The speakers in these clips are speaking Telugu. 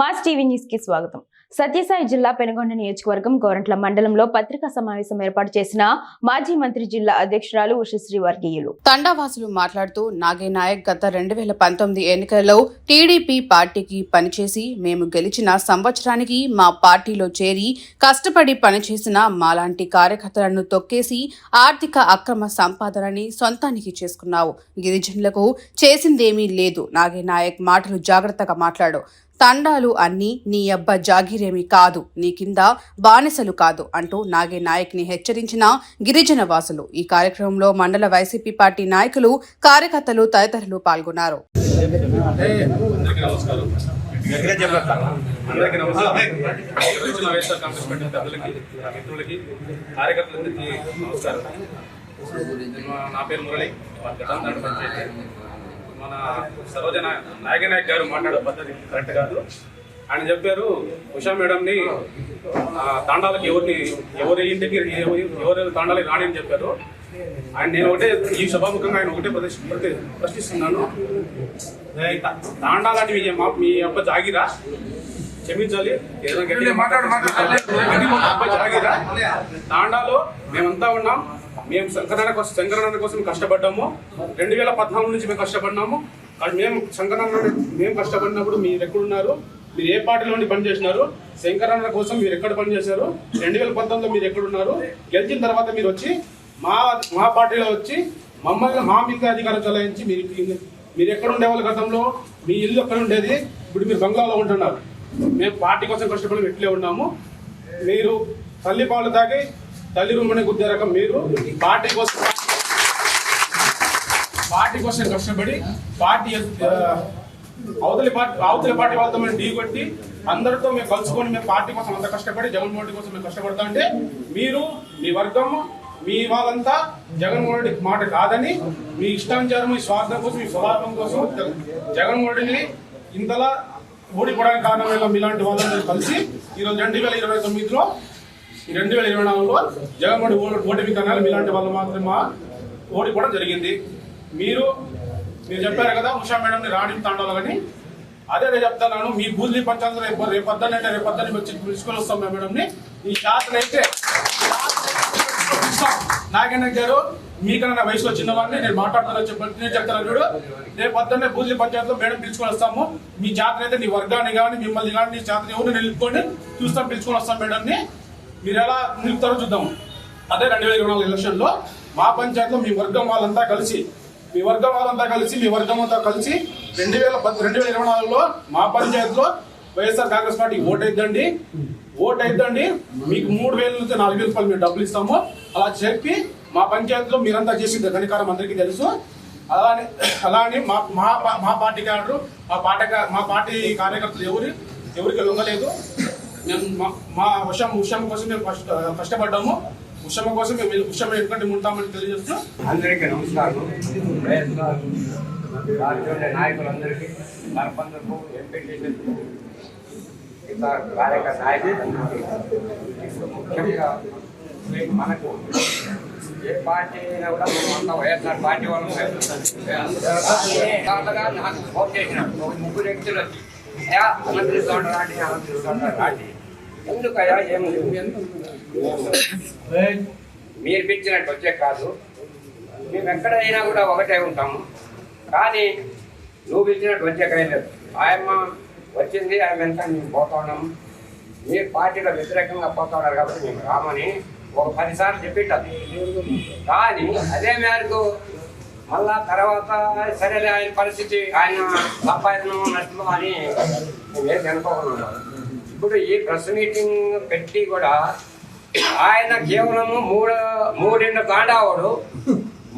మాస్ టీవీ న్యూస్కి స్వాగతం. సత్యసాయి జిల్లా పెనుగొండ నియోజకవర్గం గోరంట్ల మండలంలో పత్రికా సమావేశం ఏర్పాటు చేసిన మాజీ మంత్రి జిల్లా అధ్యక్షురాలు ఉషశ్రీ వర్గీయులు తండావాసులు మాట్లాడుతూ నాగే నాయక్ గత రెండు వేల పంతొమ్మిది ఎన్నికలలో టీడీపీ పార్టీకి పనిచేసి మేము గెలిచిన సంవత్సరానికి మా పార్టీలో చేరి కష్టపడి పనిచేసిన మాలాంటి కార్యకర్తలను తొక్కేసి ఆర్థిక అక్రమ సంపాదనని సొంతానికి చేసుకున్నావు. గిరిజనులకు చేసిందేమీ లేదు. నాగే నాయక్ మాటలు జాగ్రత్తగా మాట్లాడు. తండాలు అన్నీ నీ అబ్బ జాగీరేమి కాదు నీ కింద బానిసలు కాదు అంటూ నాగే నాయక్ని హెచ్చరించిన గిరిజన వాసులు. ఈ కార్యక్రమంలో మండల వైసీపీ పార్టీ నాయకులు కార్యకర్తలు తదితరులు పాల్గొన్నారు. అందరికీ నమస్కారం. వైఎస్ఆర్ కాంగ్రెస్ పార్టీ పెద్దలకి నా మిత్రులకి కార్యకర్తలందరికీ నమస్కారం నా పేరు మురళి మా పంచాయతీ మన సరోజ నా- నాయకనాయక్ గారు మాట్లాడే పద్ధతి కరెక్ట్ కాదు. ఆయన చెప్పారు ఉషా మేడంని తాండాలకు ఎవరిని ఎవరి ఇంటికి ఎవరి ఎవరు తాండాలకి రాని అని చెప్పారు. ఆయన నేను ఒకటే ఈ సభాముఖంగా ఆయన ఒకటే ప్రతి- ప్రశ్నిస్తున్నాను. తాండాలని మీ మా అబ్బ జాగిరా? క్షమించాలి. ఏదైనా గట్టిగా మాట్లాడు అబ్బ జాగిరా? తాండాలో మేమంతా ఉన్నాం. మేము శంకరనారాయణ కోసం శంకరనారాయణ కోసం కష్టపడ్డాము. రెండు వేల పద్నాలుగు నుంచి మేము కష్టపడినాము. మేము శంకరనారాయణ మేము కష్టపడినప్పుడు మీరు ఎక్కడున్నారు? మీరు ఏ పార్టీలో ఉండి పనిచేసినారు శంకరన్న కోసం మీరు ఎక్కడ పనిచేశారు రెండు వేల పంతొమ్మిదిలో మీరు ఎక్కడున్నారు? గెలిచిన తర్వాత మీరు వచ్చి మా మా పార్టీలో వచ్చి మమ్మల్ని మా మీద అధికారం చలాయించి మీరు మీరు ఎక్కడ ఉండేవాళ్ళు గతంలో? మీ ఇల్లు ఎక్కడ ఉండేది? ఇప్పుడు మీరు బంగ్లాలో ఉంటున్నారు. మేము పార్టీ కోసం కష్టపడి ఇట్లే ఉన్నాము. మీరు తల్లి పాలు తాగి తల్లి రూపనే గుద్దే రకం మీరు పార్టీ కోసం పార్టీ కోసం కష్టపడి పార్టీ అవతలి పార్టీ అవతలి పార్టీ వాళ్ళతో మేము ఢీ కొట్టి అందరితో మేము కలుసుకొని మేము పార్టీ కోసం అంత కష్టపడి జగన్మోహన్ రెడ్డి కోసం మేము కష్టపడతా అంటే మీరు మీ వర్గం మీ వాళ్ళంతా జగన్మోహన్ రెడ్డి మాట కాదని మీ ఇష్టానుసారం మీ స్వార్థం కోసం మీ స్వలాభం కోసం జగన్మోహన్ రెడ్డిని ఇంతలా ఓడిపోవడానికి కారణం మీలాంటి వాళ్ళందరూ కలిసి ఈరోజు రెండు వేల ఇరవై తొమ్మిదిలో ఈ రెండు వేల ఇరవై నాలుగులో జగన్మోహన్ ఓటమి కన్నాలు మీలాంటి వాళ్ళు మాత్రమే ఓడిపోవడం జరిగింది. మీరు మీరు చెప్పారు కదా ఉషా మేడం రాణి తాండాలని అదే నేను చెప్తాను మీ బూద్లీ పంచాయతీ రేపు రేపు పొద్దున్న అంటే రేపు పొద్దున్న వచ్చి పిలుచుకొని వస్తాం మేము మేడంని. ఈ శాతనైతే నాగేంద్ర గారు మీకన్నా నా వయసులో చిన్నవాడిని నేను మాట్లాడుతున్నా చెప్పి నేను చెప్తాను చూడు. రేపు పొద్దున్నే బూద్లీ పంచాయతీలో మేడం పిలుచుకొని వస్తాము. మీ జాతర అయితే నీ వర్గాన్ని కానీ మిమ్మల్ని కానీ నీ జాతర ఎవరు నిలుపుకొని చూస్తాం పిలుచుకొని వస్తాం మేడంని. మీరు ఎలా నిలుపుతారో చూద్దాం. అదే రెండు వేల ఇరవై నాలుగు ఎలక్షన్లో మా పంచాయతీలో మీ వర్గం వాళ్ళంతా కలిసి మీ వర్గం వాళ్ళంతా కలిసి మీ వర్గం అంతా కలిసి రెండు వేల రెండు వేల ఇరవై నాలుగులో మా పంచాయతీలో వైఎస్ఆర్ కాంగ్రెస్ పార్టీ ఓటు అయిద్దండి ఓటు అయిద్దండి మీకు మూడు వేల నుంచి నాలుగు వేల రూపాయలు మేము డబ్బులు ఇస్తాము. అలా చెప్పి మా పంచాయతీలో మీరంతా చేసింది ఘనికారం అందరికీ తెలుసు. అలానే అలానే మా మా మా పార్టీ కార్డు మా పార్టీ మా పార్టీ కార్యకర్తలు ఎవరు ఎవరికి లొంగలేదు. మేము మా- మా ఉషం ఉషం కోసం మేము కష్ట కష్టపడ్డాము. ఉషమ కోసం మేము ఉషమ ఎందుకంటే ఉంటామని తెలియజేస్తూ అందరికీ నమస్కారం. నాయకులందరికీ సర్పంచులకు ఎంపీటీసీలకు ఇతర కార్యకర్త నాయకులందరికీ ముఖ్యంగా మనకు ఏ పార్టీ అయినా కూడా అంతా వైఎస్ఆర్ పార్టీ వాళ్ళు నాకు ఫోన్ చేసినాడు ముగ్గురు వ్యక్తులు వచ్చి అయ్యా అనంతరిస్తూ రాండి అనంతరిస్తూ రాండి ఎందుకయ్యా? ఏం మీరు పిలిచినట్టు వచ్చే కాదు. మేము ఎక్కడైనా కూడా ఒకటే ఉంటాము. కానీ నువ్వు పిలిచినట్టు వచ్చే లేదు ఆయమ్మ వచ్చింది ఆమె వెంట మేము పోతా ఉన్నాము. మీరు పార్టీలో వ్యతిరేకంగా పోతా ఉన్నారు కాబట్టి మేము రామని ఒక పదిసార్లు చెప్పింటారు కానీ అదే మేరకు మళ్ళా తర్వాత సరేలే ఆయన పరిస్థితి ఆయన సంపాదన నష్టం అని మేము అనుకోకుండా ఇప్పుడు ఈ ప్రెస్ మీటింగ్ పెట్టి కూడా ఆయన కేవలము మూడు మూడిండు తాండావాడు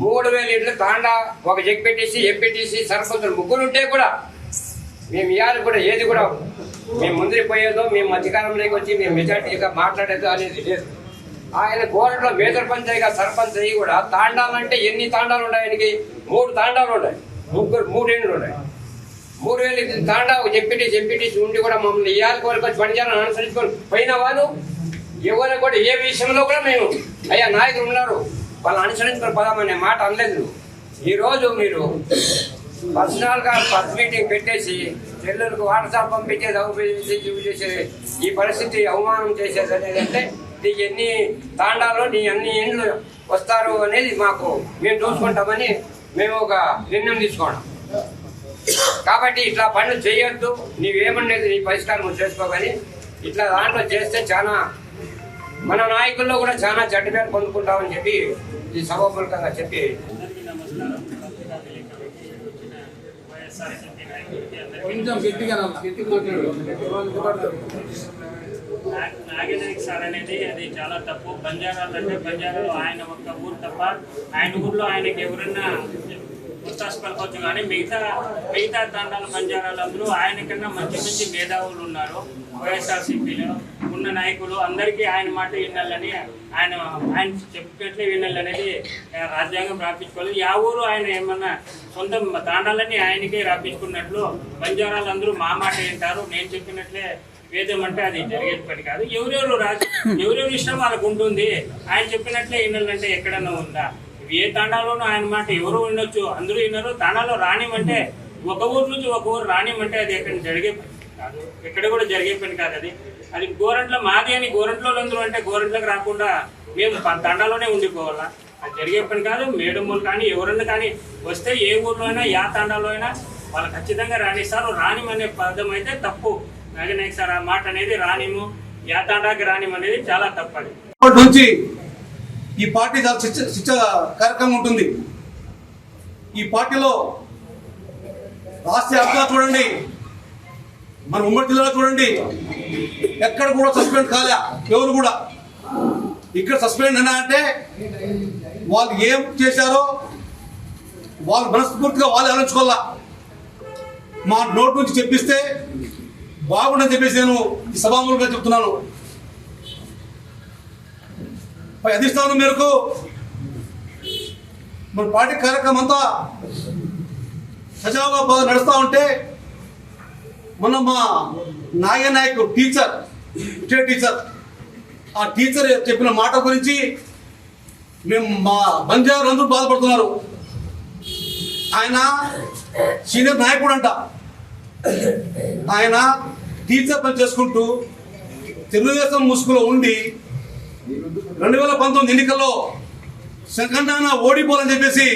మూడు వేల ఇండ్లు తాండా ఒక చెక్ పెట్టేసి ఎంపెట్టేసి సర్పంచులు ముగ్గురు ఉంటే కూడా మేము ఇవాళ కూడా ఏది కూడా మేము ముందరికి పోయేదో మేము అధికారంలోకి వచ్చి మేము మెజార్టీగా మాట్లాడేదో అనేది లేదు. ఆయన గోడలో మేజర్ పంచాయిగా సర్పంచ్ అయ్యి కూడా తాండాలంటే ఎన్ని తాండాలు ఉన్నాయి ఆయనకి? మూడు తాండాలు ఉన్నాయి. ముగ్గురు మూడేళ్ళు ఉన్నాయి. మూడు వేలు ఇది తాండా ఎంపీటీసీ ఎంపీటీసీ ఉండి కూడా మమ్మల్ని ఇవాళ కోరిక వచ్చి పనిచేయాలని అనుసరించుకొని పోయిన వాళ్ళు ఎవరు కూడా ఏ విషయంలో కూడా మేము అయ్యా నాయకులు ఉన్నారు. వాళ్ళు అనుసరించుకొని పదామనే మాట అనలేదు. ఈరోజు మీరు పర్సనల్గా ఫస్ట్ మీటింగ్ పెట్టేసి చెల్లెలకు వాట్సాప్ పంపించేది అవుపించేది ఇవి చేసేది ఈ పరిస్థితి అవమానం చేసేది అనేది అంటే నీకు ఎన్ని తాండాలో నీ అన్ని ఇండ్లు వస్తారు అనేది మాకు మేము చూసుకుంటామని మేము ఒక నిర్ణయం తీసుకోవడం. కాబట్టి ఇట్లా పనులు చేయొద్దు. నీవేమనేది నీ పరిష్కారం నువ్వు చేసుకోగాని ఇట్లా దాంట్లో చేస్తే చాలా మన నాయకుల్లో కూడా చాలా చెడ్డ పేరు పొందుకుంటామని చెప్పి ఈ సభాపూర్వకంగా చెప్పి కొంచెం గట్టిగా నాగేంద్రకి సార్ అనేది అది చాలా తప్పు. బంజారాలు అంటే బంజారాలు ఆయన ఒక్క ఊరు తప్ప ఆయన ఊర్లో ఆయనకి ఎవరన్నా ముస్తాసు కావచ్చు కానీ మిగతా మిగతా తండాల మంజారాలందరూ ఆయన కన్నా మంచి మంచి మేధావులు ఉన్నారు. వైఎస్ఆర్సీపీలో ఉన్న నాయకులు అందరికీ ఆయన మాట వినాలని ఆయన ఆయన చెప్పినట్లే వినాలనేది రాజ్యాంగం రాపించుకోవాలి. యా ఊరు ఆయన ఏమన్నా సొంత తాండాలని ఆయనకే రాపించుకున్నట్లు బంజారాలందరూ మా మాట వింటారు. నేను చెప్పినట్లే వేదం అంటే అది జరిగేది పని కాదు. ఎవరెవరు రాజు ఎవరెవరు ఇష్టం వాళ్ళకు ఉంటుంది. ఆయన చెప్పినట్లే వినాలంటే ఎక్కడన్నా ఉందా? ఏ తాండాలోనూ ఆయన మాట ఎవరు వినొచ్చు. అందరూ వినరు. తాండాలో రానిమంటే ఒక ఊరు నుంచి ఒక ఊరు రానిమంటే అది ఎక్కడ జరిగే కాదు. ఎక్కడ కూడా జరిగే పని కాదు అది. అది గోరంట్ల మాది అని గోరంట్లో అందరూ అంటే గోరంట్లకు రాకుండా మేము తండాలోనే ఉండిపోవాలా? అది జరిగే పని కాదు. మేడములు కానీ ఎవరన్నా కానీ వస్తే ఏ ఊర్లో అయినా యా తండాలో అయినా వాళ్ళు ఖచ్చితంగా రాణిస్తారు రానిమనే పదం అయితే తప్పు. నాగనాయక్ సార్ ఆ మాట అనేది రానిము. యా తండాకి రానిము చాలా తప్పది. నుంచి ఈ పార్టీ చాలా శిక్ష శిక్ష కార్యక్రమం ఉంటుంది. ఈ పార్టీలో రాష్ట్ర వ్యాప్తంగా చూడండి మన ఉమ్మడి జిల్లాలో చూడండి ఎక్కడ కూడా సస్పెండ్ కాలే ఎవరు కూడా. ఇక్కడ సస్పెండ్ అయినా అంటే వాళ్ళు ఏం చేశారో వాళ్ళు మనస్ఫూర్తిగా వాళ్ళు ఆలోచించుకోవాలా. మా నోట్ నుంచి చెప్పిస్తే బాగుండని చెప్పేసి నేను ఈ సభాములుగా చెప్తున్నాను. పై అధిష్టానం మేరకు మన పార్టీ కార్యక్రమం అంతా సజావుగా బాగా నడుస్తూ ఉంటే మొన్న మా నాయ టీచర్ స్టేట్ టీచర్ ఆ టీచర్ చెప్పిన మాట గురించి మేము మా బంజారు అందరూ బాధపడుతున్నారు. ఆయన సీనియర్ నాయకుడు అంట. ఆయన టీచర్ పని చేసుకుంటూ తెలుగుదేశం ముసుగులో ఉండి రెండు వేల పంతొమ్మిది ఎన్నికల్లో సెకండాన ఓడిపోవాలని చెప్పేసి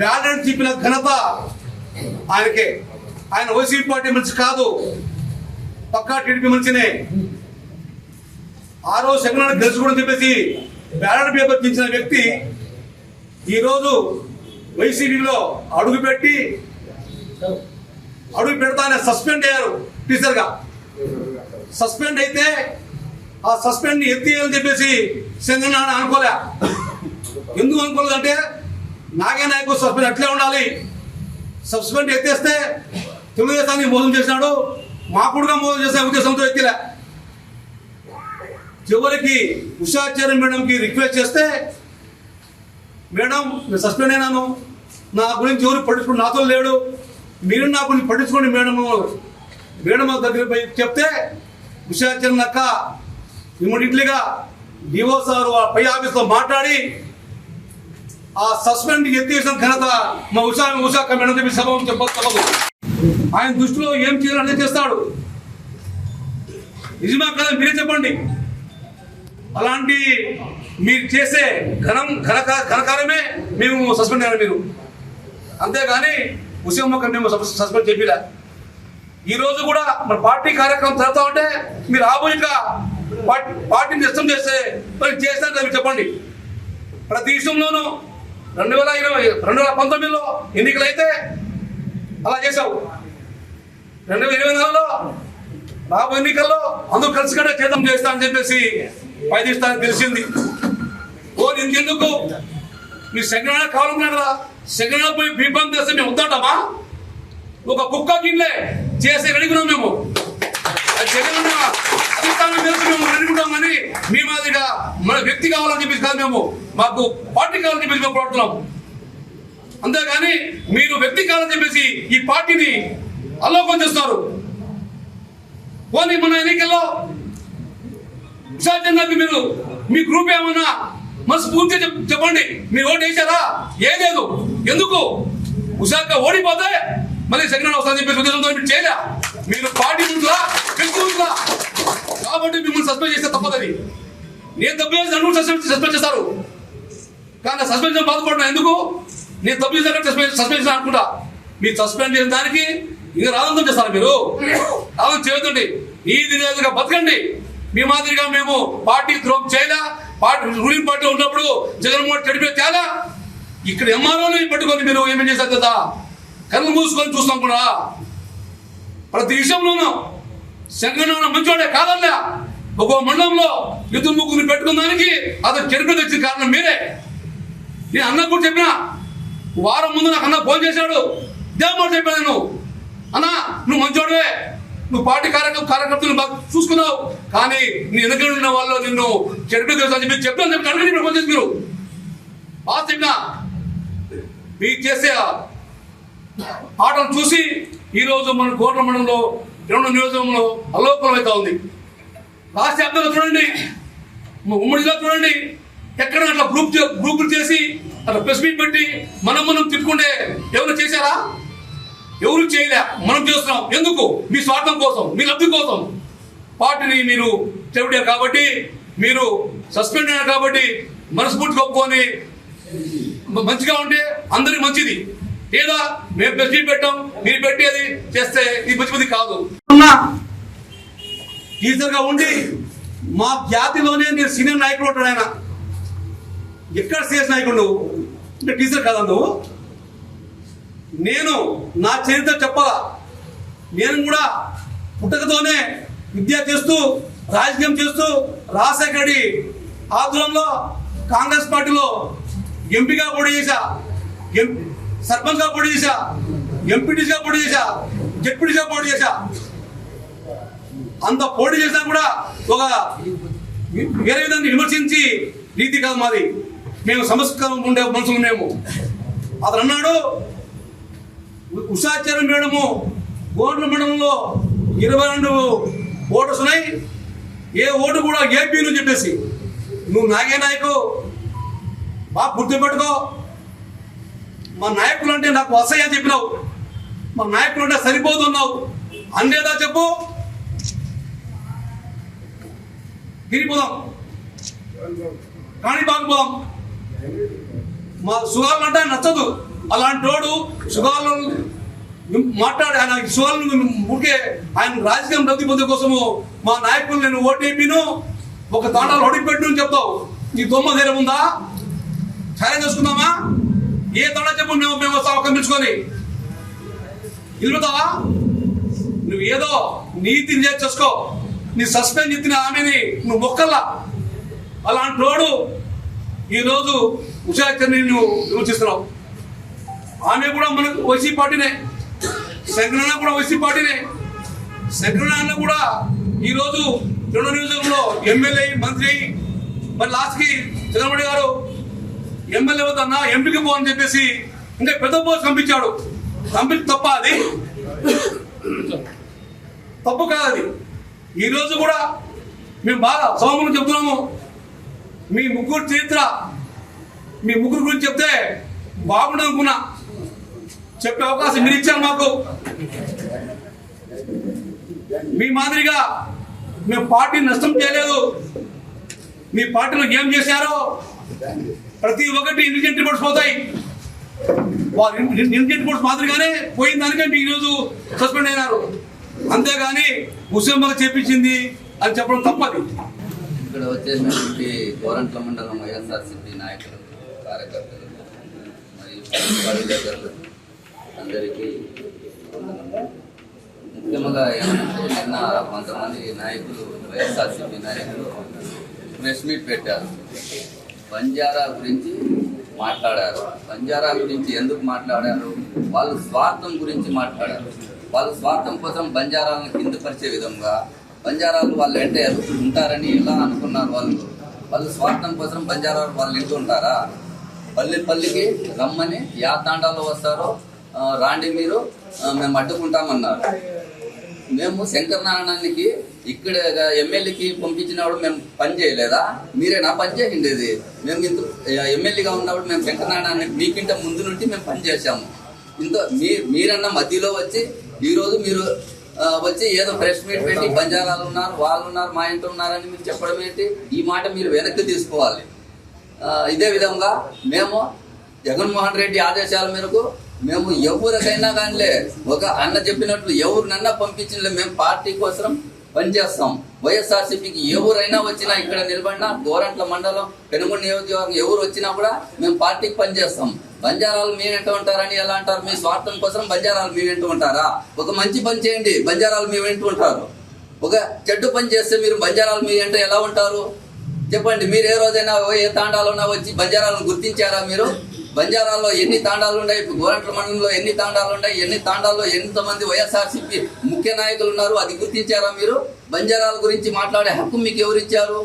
బ్యాలెట్ చెప్పిన ఘనత ఆయనకే. ఆయన వైసీపీ పార్టీ మనిషి కాదు. పక్కా టీడీపీ మనిషినే ఆ రోజు సెకండ్ గెలుచుకోవడం చెప్పేసి బ్యాలెట్ పేపర్ తెచ్చిన వ్యక్తి ఈరోజు వైసీపీలో అడుగుపెట్టి అడుగు పెడతానే సస్పెండ్ అయ్యారు టీచర్గా. సస్పెండ్ అయితే ఆ సస్పెండ్ ఎత్తేయాలని చెప్పేసి చంద్రనారాయణ అనుకోలే. ఎందుకు అనుకోలేదంటే నాగేనాయకు సస్పెండ్ అట్లే ఉండాలి. సస్పెండ్ ఎత్తేస్తే తెలుగుదేశానికి మోసం చేసినాడు. మాకుడుగా మోసం చేసే ఉద్దేశంతో ఎత్తిలే. చివరికి ఉషాచార్య మేడంకి రిక్వెస్ట్ చేస్తే మేడం నేను సస్పెండ్ అయినాను. నా గురించి ఎవరు పట్టించుకుని నాతో లేడు. మీరు నా గురించి పట్టించుకోండి మేడం మేడం దగ్గర పోయి చెప్తే ఉషాచరణ అక్క ఇమ్మీడియట్లీగా డివో సార్ ఆ పై ఆఫీస్లో మాట్లాడి ఆ సస్పెండ్ ఎత్తేసిన ఘనత మా ఉషా ఉషా కమిటీ చెప్పి సభ చెప్పదు. ఆయన దృష్టిలో ఏం చేయాలనే చేస్తాడు. నిజమా కదా మీరే చెప్పండి. అలాంటి మీరు చేసే ఘనం ఘనక ఘనకారమే మేము సస్పెండ్ అయ్యారు మీరు. అంతేగాని ఉద్యమం మేము సస్పెండ్ చెప్పిలే ఈ రోజు కూడా మన పార్టీ కార్యక్రమం జరుగుతూ ఉంటే మీరు ఆపోజిట్గా పార్టీని నిష్టం చేస్తే మరి చేస్తారు మీరు చెప్పండి. ప్రతి విషయంలోనూ రెండు వేల ఇరవై రెండు వేల పంతొమ్మిదిలో ఎన్నికలు అయితే అలా చేశావు. రెండు వేల ఇరవై నాలుగులో రాబోయే ఎన్నికల్లో అందరూ కలిసి కూడా చేతం చేస్తా అని చెప్పేసి పైదిస్తానని తెలిసింది. ఓ ఇంకెందుకు? మీరు సెకండ్ కావాలన్నారు కదా సెకండ్ పోయి బీపం చేస్తే మేము వద్దంటామా? ఒక కుక్క గిన్నె చేసే రెడీకున్నాం మేము. అది జగన్ ఖచ్చితంగా మేము మేము రెడీకుంటాం మీ మాదిరిగా మన వ్యక్తి కావాలని చెప్పేసి కాదు మేము. మాకు పార్టీ కావాలని చెప్పేసి మేము పోరాడుతున్నాం అంతేగాని మీరు వ్యక్తి కావాలని చెప్పేసి ఈ పార్టీని అలోకం చేస్తారు పోనీ మన ఎన్నికల్లో విశాఖకి మీరు మీ గ్రూప్ ఏమన్నా మనస్ఫూర్తిగా చెప్పండి. మీరు ఓటు వేసారా? ఏ లేదు. ఎందుకు? విశాఖ ఓడిపోతే మళ్ళీ సెకండ్ వస్తా అని చెప్పేసి ఉద్దేశంతో మీరు చేయలే. మీరు పార్టీ ఉంటుందా వ్యక్తి ఉంటుందా కాబట్టి మిమ్మల్ని సస్పెండ్ చేస్తే తప్పదని. నేను తప్పు చేసి నన్ను సస్పెండ్ సస్పెండ్ చేస్తారు. కానీ సస్పెన్షన్ బాధపడినా ఎందుకు? నేను తప్పు చేసిన సస్పెండ్ సస్పెన్షన్ అనుకుంటా. మీరు సస్పెండ్ చేసిన దానికి ఇంకా రాదంతం చేస్తారు మీరు? రాదం చేయొద్దండి. నీది లేదుగా బతకండి. మీ మాదిరిగా మేము పార్టీ ద్రోహం చేయలే. పార్టీ రూలింగ్ పార్టీ ఉన్నప్పుడు జగన్మోహన్ చెడిపే తేలా. ఇక్కడ ఎంఆర్ఓని పట్టుకొని మీరు ఏమేం చేశారు కదా కళ్ళు మూసుకొని చూస్తాం కూడా. ప్రతి విషయంలోనూ శంకరనారాయణ మంచోడే కాదన్నా ఒక మండలంలో ఇద్దరు ముగ్గురు పెట్టుకున్నానికి అతను చెరుకు తెచ్చిన కారణం మీరే. నేను అన్న కూడా చెప్పిన వారం ముందు నాకు అన్న ఫోన్ చేశాడు. దేవమాట చెప్పాను నేను. అన్నా నువ్వు మంచోడవే. నువ్వు పార్టీ కార్యక్రమ కార్యకర్తలు బాగా చూసుకున్నావు. కానీ నీ వెనక ఉన్న వాళ్ళు నిన్ను చెరుకు తెలుసు మీరు చెప్పాను చెప్పి అడగండి ఫోన్ చేసి మీరు. బాగా చెప్పిన. మీరు చేసే ఆటలు చూసి ఈరోజు మన కోట్ల మండలంలో రెండు నియోజకంలో అలోకలం ఉంది. రాష్ట్ర వ్యాప్తంగా చూడండి ఉమ్మడిగా చూడండి ఎక్కడ అట్లా గ్రూప్ చే- గ్రూపులు చేసి అట్లా ప్రెస్ మీట్ పెట్టి మనం మనం తిట్టుకుంటే ఎవరు చేశారా? ఎవరు చేయలే? మనం చేస్తున్నాం. ఎందుకు? మీ స్వార్థం కోసం మీ లబ్ధి కోసం. పార్టీని మీరు చెబుతారు కాబట్టి మీరు సస్పెండ్ అయ్యారు కాబట్టి మనస్ఫూర్తి ఒప్పుకొని మంచిగా ఉంటే అందరికి మంచిది. లేదా మేము ప్రెస్ పెట్టాం మీరు పెట్టేది చేస్తే ఇది మంచి కాదు. టీచర్గా ఉండి మా జాతిలోనే నేను సీనియర్ నాయకుడు ఉంటాడు ఆయన. ఎక్కడ సీనియర్ నాయకుడు నువ్వు? అంటే టీచర్ కదా నువ్వు? నేను నా చరిత్ర చెప్పాలా? నేను కూడా పుట్టకతోనే విద్య చేస్తూ రాజకీయం చేస్తూ రాజశేఖరి ఆధ్వర్యంలో కాంగ్రెస్ పార్టీలో ఎంపీగా పోటీ చేశా. సర్పంచ్గా పోటీ చేశా ఎంపీటీసీగా పోటీ చేశా జెడ్పీటీసీగా పోటీ చేశా. అంత పోటీ చేసినా కూడా ఒక వేరే విధంగా విమర్శించి రీతి కాదు మాది. మేము సంస్కారం ఉండే మనుషులు మేము. అతను అన్నాడు ఉషాచార్య మేడము గోడ్ల మండలంలో ఇరవై రెండు ఓటర్స్ ఉన్నాయి. ఏ ఓటు కూడా ఏపీ చెప్పేసి నువ్వు నాగే నాయకు బాగా గుర్తుపెట్టుకో. మా నాయకులు అంటే నాకు వస్తాయి చెప్పినావు. మా నాయకులు అంటే సరిపోతున్నావు. అందేదా చెప్పు. గిరిపోదాం కాణిపాకు పోదాం. మా సుగాలు అంటే నచ్చదు. అలాంటి వాడు సుగాలు మాట్లాడి ఆయన సుగాలను ఊరికే ఆయన రాజకీయం రద్దు పొందే కోసము మా నాయకులు నేను ఓటీపీను ఒక తాటాలు ఒడిపెట్టు అని చెప్తావు. నీ దొమ్మ ధైర్యం ఉందా? ఛాలెంజ్ చేసుకుందామా? ఏ తొడ చెప్పు మేము మేము వస్తాం ఒక్క నిలుపుతావా? నువ్వు ఏదో నీతి చేసుకో. నీ సస్పెండ్ ఎత్తిన ఆమెని నువ్వు మొక్కల్లా. అలాంటి రోడు ఈరోజు ఉషాచర్ని నువ్వు విమర్శిస్తున్నావు. ఆమె కూడా మనకు వైసీ పార్టీనే. శంకరణ కూడా వైసీ పార్టీనే. శంకరణ కూడా ఈరోజు రెండు నియోజకంలో ఎమ్మెల్యే మంత్రి మరి లాస్ట్కి చంద్రబాబు గారు ఎమ్మెల్యే వద్దన్నా ఎంపీకి పో అని చెప్పేసి ఇంకా పెద్ద పోస్ట్ పంపించాడు. పంపి తప్ప అది? తప్పు కాదు అది. ఈరోజు కూడా మేము బాగా సోమలు చెప్తున్నాము. మీ ముగ్గురు చరిత్ర మీ ముగ్గురు గురించి చెప్తే బాగుండదు అనుకున్నా. చెప్పే అవకాశం మీరు ఇచ్చారు మాకు. మీ మాదిరిగా మేము పార్టీ నష్టం చేయలేదు. మీ పార్టీలో ఏం చేశారో ప్రతి ఒక్కటి ఇంటెలిజెంట్ రిపోర్ట్స్ పోతాయి. వారు ఇంటెలిజెంట్ రిపోర్ట్స్ మాదిరిగానే పోయిన దానికే ఈరోజు సస్పెండ్ అయినారు. అంతేగాని ముస్లింలకు చేపించింది అని చెప్పడం తప్పదు. ఇక్కడ వచ్చేసినటువంటి గోరంట్ల మండలం వైఎస్ఆర్సీపీ నాయకులు కార్యకర్తలు మరియు అందరికీ ముఖ్యంగా ఏమంటే నిన్న కొంతమంది నాయకులు వైఎస్ఆర్సీపీ నాయకులు ప్రెస్ మీట్ పెట్టారు. బంజారా గురించి మాట్లాడారు. బంజారా గురించి ఎందుకు మాట్లాడారు? వాళ్ళు స్వార్థం గురించి మాట్లాడారు. వాళ్ళ స్వార్థం కోసం బంజారాలను కిందపరిచే విధంగా బంజారాలు వాళ్ళు వెంట ఉంటారని ఎలా అనుకున్నారు వాళ్ళు? వాళ్ళు స్వార్థం కోసం బంజారాలు వాళ్ళు ఇంటూ ఉంటారా? పల్లి పల్లికి రమ్మని యా తాండాలో వస్తారో. రాండి మీరు. మేము అడ్డుకుంటామన్నారు. మేము శంకరనారాయణకి ఇక్కడ ఎమ్మెల్యేకి పంపించినప్పుడు మేము పని చేయలేదా? మీరేనా పని చేసిండేది. మేము ఇంత ఎమ్మెల్యేగా ఉన్నప్పుడు మేము శంకరనారాయణ మీకింట ముందు నుండి మేము పని చేశాము. ఇంత మీ మీరన్న మధ్యలో వచ్చి ఈరోజు మీరు వచ్చి ఏదో ప్రెస్ మీట్ పెట్టి బంజారాలు ఉన్నారు వాళ్ళు ఉన్నారు మా ఇంట్లో ఉన్నారని మీరు చెప్పడం ఏంటి? ఈ మాట మీరు వెనక్కి తీసుకోవాలి. ఇదే విధంగా మేము జగన్మోహన్ రెడ్డి ఆదేశాల మేరకు మేము ఎవరికైనా కానీలే ఒక అన్న చెప్పినట్లు ఎవరినన్నా పంపించిన మేము పార్టీ కోసం పనిచేస్తాం. వైఎస్ఆర్సీపీకి ఎవరైనా వచ్చినా ఇక్కడ నిలబడినా గోరంట్ల మండలం పెనుగొండ నియోజకవర్గం ఎవరు వచ్చినా కూడా మేము పార్టీకి పనిచేస్తాం. బంజారాలు మీ వెంట ఉంటారని ఎలా అంటారు? మీ స్వార్థం కోసం బంజారాలు మీ ఉంటారా? ఒక మంచి పని చేయండి బంజారాలు మీ ఉంటారు. ఒక చెడ్డు పని చేస్తే మీరు బంజారాలు మీ ఎలా ఉంటారు? చెప్పండి మీరు ఏ రోజైనా ఏ తాండాలన్నా వచ్చి బంజారాలను గుర్తించారా మీరు? బంజారాల్లో ఎన్ని తాండాలు ఉన్నాయి? గోరంట్ల మండలంలో ఎన్ని తాండాలు ఉన్నాయి? ఎన్ని తాండాల్లో ఎంతమంది వైఎస్ఆర్సీపీ ముఖ్య నాయకులు ఉన్నారు? అది గుర్తించారా మీరు? బంజారాల గురించి మాట్లాడే హక్కు మీకు ఎవరిచ్చారు?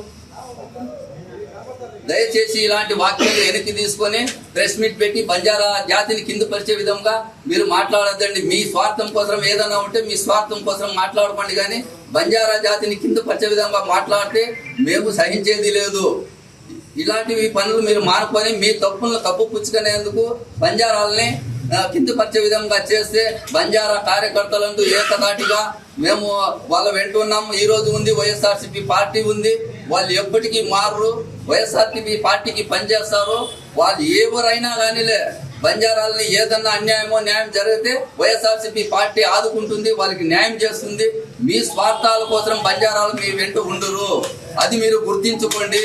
దయచేసి ఇలాంటి వాక్యాలు వెనక్కి తీసుకొని ప్రెస్ మీట్ పెట్టి బంజారా జాతిని కింద పరిచే విధంగా మీరు మాట్లాడద్దండి. మీ స్వార్థం కోసం ఏదైనా ఉంటే మీ స్వార్థం కోసం మాట్లాడకండి కానీ బంజారా జాతిని కింద పరిచే విధంగా మాట్లాడితే మేము సహించేది లేదు. ఇలాంటివి పనులు మీరు మానుకొని మీ తప్పులను తప్పు పుచ్చుకునేందుకు బంజారాలని కిందిపరిచే విధంగా చేస్తే బంజారా కార్యకర్తలందు ఏకదాటిగా మేము వాళ్ళ వెంట ఉన్నాము ఈ రోజు ఉంది వైఎస్ఆర్సీపీ పార్టీ ఉంది. వాళ్ళు ఎప్పటికీ మారరు. వైఎస్ఆర్సీపీ పార్టీకి పనిచేస్తారు. వాళ్ళు ఎవరైనా కానీలే బంజారాలని ఏదన్నా అన్యాయమో న్యాయం జరిగితే వైఎస్ఆర్సీపీ పార్టీ ఆదుకుంటుంది వాళ్ళకి న్యాయం చేస్తుంది. మీ స్వార్థాల కోసం బంజారాలు మీ వెంట ఉండరు. అది మీరు గుర్తించుకోండి.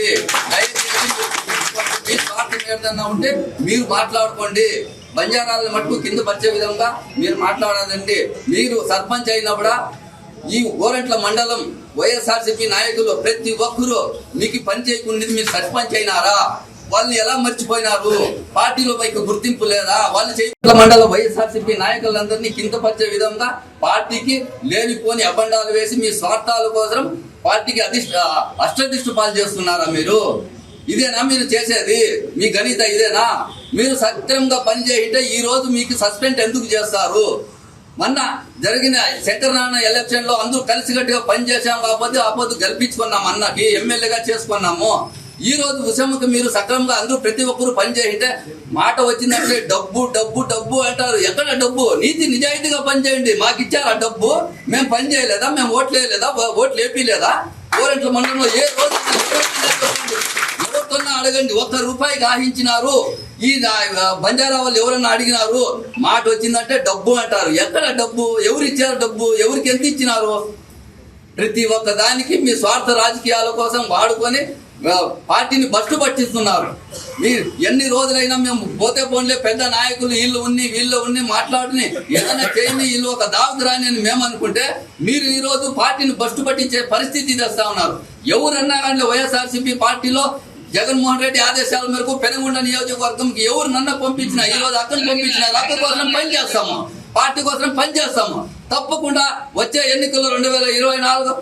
మీ స్వార్థం ఏదన్నా ఉంటే మీరు మాట్లాడుకోండి. బంజారాలను మట్టుకు కింద పరిచే విధంగా మీరు మాట్లాడాలండి మీరు సర్పంచ్ అయినప్పుడా ఈ గోరంట్ల మండలం వైఎస్ఆర్సీపీ నాయకులు ప్రతి ఒక్కరూ మీకు పని చేయకుండా మీరు సర్పంచ్ అయినారా? వాళ్ళు ఎలా మర్చిపోయినారు? పార్టీలో పైకి గుర్తింపు లేదా? వాళ్ళు చేతుల మండల వైఎస్ఆర్సీపీ నాయకులందరినీ కిందపరిచే విధంగా పార్టీకి లేనిపోని అబండాలు వేసి మీ స్వార్థాల కోసం పార్టీకి అధిష్ట అష్టదిష్ట పాలు చేస్తున్నారా మీరు? ఇదేనా మీరు చేసేది? మీ గణిత ఇదేనా? మీరు సక్రమంగా పనిచేయంటే ఈ రోజు మీకు సస్పెండ్ ఎందుకు చేస్తారు? మొన్న జరిగిన శంకరనారాయణ ఎలక్షన్లో అందరూ కలిసికట్టుగా పనిచేసాం కాకపోతే ఆ పొద్దు గెలిపించుకున్నాం అన్నకి ఎమ్మెల్యేగా చేసుకున్నాము. ఈ రోజు విషయంకి మీరు సక్రమంగా అందరూ ప్రతి ఒక్కరు పనిచేయంటే మాట వచ్చిందంటే డబ్బు డబ్బు డబ్బు అంటారు. ఎక్కడ డబ్బు? నీతి నిజాయితీగా పనిచేయండి మాకు ఇచ్చారు ఆ డబ్బు? మేము పని చేయలేదా? మేము ఓట్లు వేయలేదా? ఓట్లు వేపిలేదా? కోరెంట్ల మండలంలో ఏ రోజు ఎవరికన్నా అడగండి. ఒక్క రూపాయి గాహించినారు. ఈ బంజారా వాళ్ళు ఎవరన్నా అడిగినారు మాట వచ్చిందంటే డబ్బు అంటారు. ఎక్కడ డబ్బు? ఎవరు ఇచ్చారు డబ్బు? ఎవరికి ఎంత ఇచ్చినారు? ప్రతి ఒక్క దానికి మీ స్వార్థ రాజకీయాల కోసం వాడుకొని పార్టీని బస్టు పట్టిస్తున్నారు. మీరు ఎన్ని రోజులైనా మేము పోతే పోన్లే పెద్ద నాయకులు వీళ్ళు ఉన్ని వీళ్ళు ఉన్ని మాట్లాడుని ఏదైనా చేయని వీళ్ళు ఒక దావకు రాని అని మేము అనుకుంటే మీరు ఈరోజు పార్టీని బస్టు పట్టించే పరిస్థితి తెస్తా ఉన్నారు. ఎవరన్నా కానీ వైఎస్ఆర్సీపీ పార్టీలో జగన్మోహన్ రెడ్డి ఆదేశాల మేరకు పెనుగొండ నియోజకవర్గంకి ఎవరు నన్ను పంపించినా ఈ రోజు పంపించినా అక్క కోసం పని చేస్తాము. పార్టీ కోసం పని చేస్తాము. తప్పకుండా వచ్చే ఎన్నికల్లో రెండు వేల ఇరవై నాలుగు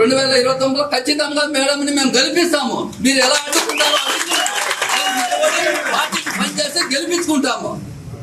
రెండు వేల ఇరవై తొమ్మిదిలో ఖచ్చితంగా మేడంని మేము గెలిపిస్తాము. మీరు ఎలా అడుగుతున్నారో పార్టీకి పని చేస్తే గెలిపించుకుంటాము.